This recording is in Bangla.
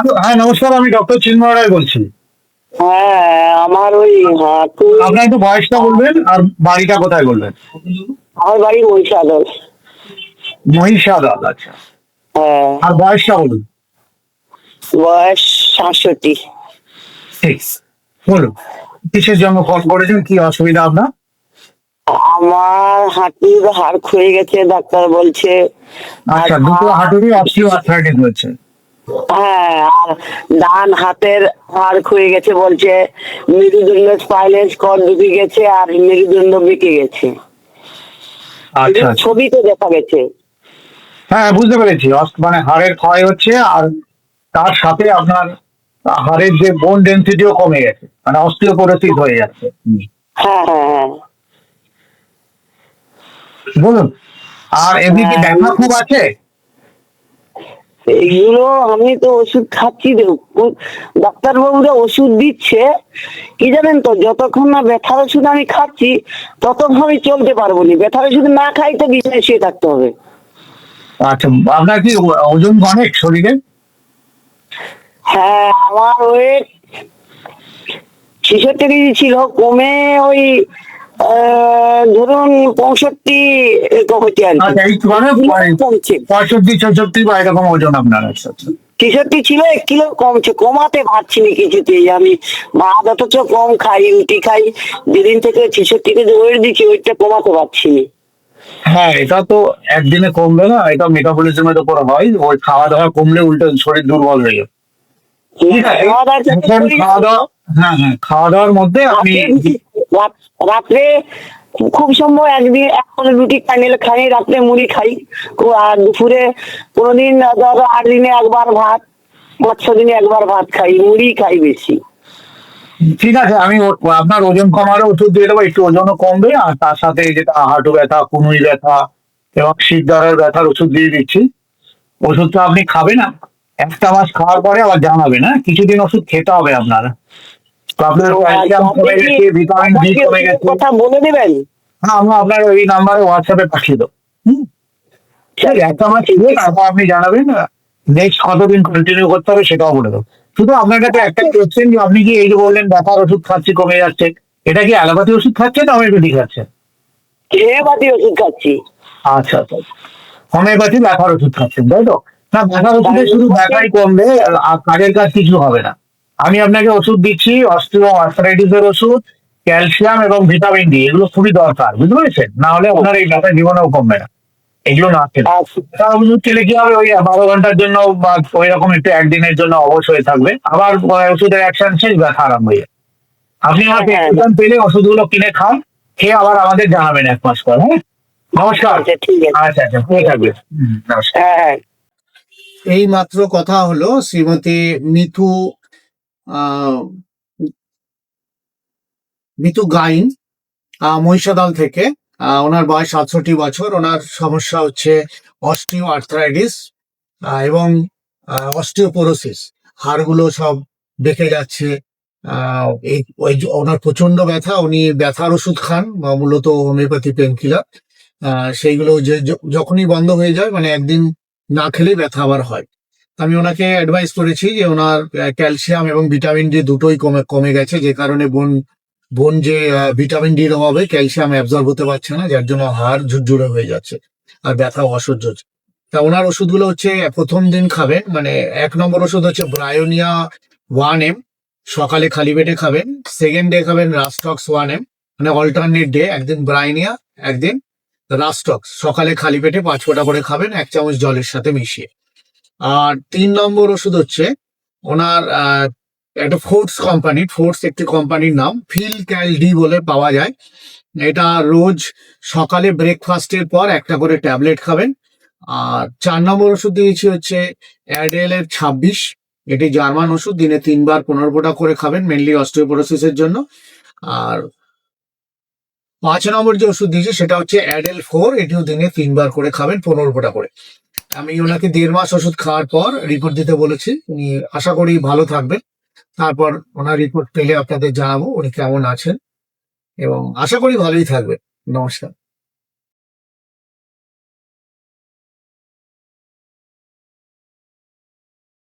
হ্যালো, হ্যাঁ নমস্কার আমি ডক্টর চিন্ময় রায় বলছি। হ্যাঁ আমার ওই হাঁটু আপনার একটু বয়সটা বলবেন আর বাড়িটা কোথায় বলবেন? আমার বাড়ি মহিষাদল। মহিষাদল আচ্ছা। হ্যাঁ। আর বয়সটা বলুন। বয়স সাতষট্টি। ঠিক। বলুন কিসের জন্য ফোন করেছেন? কি অসুবিধা আপনার? আমার হাঁটুর হাড় ক্ষয়ে গেছে ডাক্তার বলছে। আচ্ছা আর দুটো হাঁটুরই অস্টিও আর্থ্রাইটিস হয়েছে। হ্যাঁ আর ডান হাতের হাড় ক্ষয়ে গেছে বলছে মেরুদণ্ড স্পাইনাস কর ঢুকে গেছে আর মেরুদণ্ড বেঁকে গেছে। আচ্ছা। আচ্ছা ছবিতে দেখা গেছে। হ্যাঁ বুঝতে পেরেছি। মানে হাড়ের ক্ষয় হচ্ছে আর তার সাথে আপনার হাড়ের যে বোন ডেন্সিটিও কমে গেছে। মানে অস্টিওপোরোসিস হয়ে যাচ্ছে। হ্যাঁ হ্যাঁ হ্যাঁ। বলুন। আর এমনি কি হ্যাঁ। ব্যথা খুব আছে? এইগুলো আমি তো ওষুধ খাচ্ছি ডাক্তারবাবুরা ওষুধ দিচ্ছে। কি জানেন তো যতক্ষণ না ব্যথার ওষুধ আমি খাচ্ছি ততক্ষণ আমি চলতে পারব না। ব্যথার ওষুধ না খাই তো বিছানায় শুয়ে থাকতে হবে। আচ্ছা আপনার কি ওজন অনেক শরীরে? হ্যাঁ আমার ওয়েট ছেষট্টি কেজি ছিল কমে ওই ধরুন পঁয়ষট্টি হচ্ছে আর আচ্ছা পঁয়ষট্টি ছেষট্টি বা এরকম ওজন আপনার ছেষট্টি ছিল এক কিলো কমছে কমাতে পারছি না কিছুতেই আমি ভাত অথচ কম খাই রুটি খাই। যেদিন থেকে ছেষট্টি কেজি ওয়েট দিচ্ছি ওয়েটটা কমাতে পারছি না। হ্যাঁ এটা তো একদিনে কমবে না। এটা মেটাবলিজমের উপর হয়। ওই খাওয়া দাওয়া কমলে উল্টো শরীর দুর্বল হয়ে যাবে। ঠিক আছে? খাওয়া দাওয়া এখন হ্যাঁ হ্যাঁ খাওয়া দাওয়ার মধ্যে আমি রাত্রে রাত- রাত্রে খুব সম্ভব একদিন এক করে রুটি খাই নিলে খাই রাত্রে মুড়ি খাই। আর দুপুরে কোনোদিন ধরো আট দিনে একবার ভাত পাঁচ ছ দিনে একবার ভাত খাই মুড়ি খাই বেশি। ঠিক আছে আমি আপনার ওজন কমারও ওষুধ দিয়ে দেবো একটু ওজনও কমবে আর তার সাথে যেটা হাঁটু ব্যথা কুনুই ব্যথা এবং শীতদারের ব্যথার ওষুধ দিয়ে দিচ্ছি। ওষুধটা আপনি খাবেন না একটা মাস খাওয়ার পরে আবার জানাবেন হ্যাঁ? কিছুদিন ওষুধ খেতে হবে আপনার। আপনার ক্যালসিয়াম কমে গেছে ভিটামিন ডি কমে গেছে। কথা বলে দেবেন হ্যাঁ আমরা আপনার ওই নাম্বারে হোয়াটসঅ্যাপে পাঠিয়ে দেবো। হুম? একটা মাস তারপর আপনি জানাবেন নেক্সট কতদিন কন্টিনিউ করতে হবে সেটাও বলে দেবো। শুধু আপনার কাছে একটা কোশ্চেন যে আপনি কি এই যে বললেন ব্যথার ওষুধ খাচ্ছি কমে যাচ্ছে এটা কি অ্যালোপ্যাথি ওষুধ খাচ্ছেন না হোমিওপ্যাথি খাচ্ছেন? ওষুধ খাচ্ছি। আচ্ছা আচ্ছা। হোমিওপ্যাথি ব্যথার ওষুধ খাচ্ছেন তাই তো? না ব্যথার ওষুধে শুধু ব্যথাই কমবে আর কাজের কাজ কিছু হবে না। আমি আপনাকে ওষুধ দিচ্ছি আর্থারাইটিসের ওষুধ ক্যালসিয়াম এবং ভিটামিন ডি এগুলো খুবই দরকার বুঝতে পেরেছেন? না হলে আপনার এই ব্যথা জীবনেও কমবে না। এগুলো না খেলে। আচ্ছা। তার ওষুধ খেলে কি হবে? ওই বারো ঘণ্টার জন্য বা ওই রকম একটু একদিনের জন্য অবশ হয়ে থাকবে। আবার ওষুধের অ্যাকশন শেষ ব্যথা আরম্ভ হয়ে যাবে। আপনি আমার হ্যাঁ, হ্যাঁ। প্রেসক্রিপশন পেলে ওষুধগুলো কিনে খান খেয়ে আবার আমাদের জানাবেন এক মাস পর হ্যাঁ? নমস্কার। আচ্ছা আচ্ছা আচ্ছা ভালো থাকবে হুম, নমস্কার। হ্যাঁ হ্যাঁ। এই মাত্র কথা হলো শ্রীমতী মিথু মিথু গাইন মহিষাদল থেকে। ওনার বয়স সাতষট্টি বছর। ওনার সমস্যা হচ্ছে অস্টিও আর্থ্রাইটিস এবং অস্টিওপোরোসিস। হাড়গুলো সব বেঁকে যাচ্ছে। এই, ওই ওনার প্রচণ্ড ব্যথা। উনি ব্যথার ওষুধ খান মূলত হোমিওপ্যাথি পেন কিলার সেইগুলো যে, যখনই বন্ধ হয়ে যায় মানে একদিন না খেলেই ব্যথা আবার হয়। আমি ওনাকে অ্যাডভাইস করেছি যে ওনার ক্যালসিয়াম এবং ভিটামিন ডি দুটোই কমে কমে গেছে। যে কারণে বোন বোন যে ভিটামিন ডির অভাবে ক্যালসিয়াম অ্যাবজর্ব হতে পারছে না, যার জন্য হাড় ঝুরঝুরে হয়ে যাচ্ছে আর ব্যথা অসহ্য। তা ওনার ওষুধগুলো হচ্ছে, প্রথম দিন খাবেন মানে এক নম্বর ওষুধ হচ্ছে ব্রায়োনিয়া ওয়ান এম সকালে খালি পেটে খাবেন। সেকেন্ড ডে খাবেন রাস্টক্স ওয়ান এম মানে অল্টারনেট ডে একদিন ব্রাইনিয়া একদিন রাস্টক্স সকালে খালি পেটে পাঁচ ফোঁটা করে খাবেন, এক চামচ জলের সাথে মিশিয়ে। আর তিন নম্বর ওষুধ হচ্ছে ওনার একটা ফোর্স কোম্পানি ফোর্স একটি কোম্পানির নাম ফিল ক্যাল ডি বলে পাওয়া যায়। এটা রোজ সকালে ব্রেকফাস্টের পর একটা করে ট্যাবলেট খাবেন। আর চার নম্বর ওষুধ দিয়েছি হচ্ছে অ্যাডেল এর ছাব্বিশ। এটি জার্মান ওষুধ, দিনে তিনবার পনেরো করে খাবেন মেনলি অস্টিওপোরোসিসের জন্য। আর পাঁচ নম্বর যে ওষুধ দিয়েছি সেটা হচ্ছে অ্যাডেল ফোর এটিও দিনে তিনবার করে খাবেন, পনেরো ফোঁটা করে। আমি ওনাকে দেড় মাস ওষুধ খাওয়ার পর রিপোর্ট দিতে বলেছি। উনি আশা করি ভালো থাকবেন। তারপর ওনার রিপোর্ট পেলে আপনাদের জানাব উনি কেমন আছেন। এবং আশা করি ভালোই থাকবেন। নমস্কার।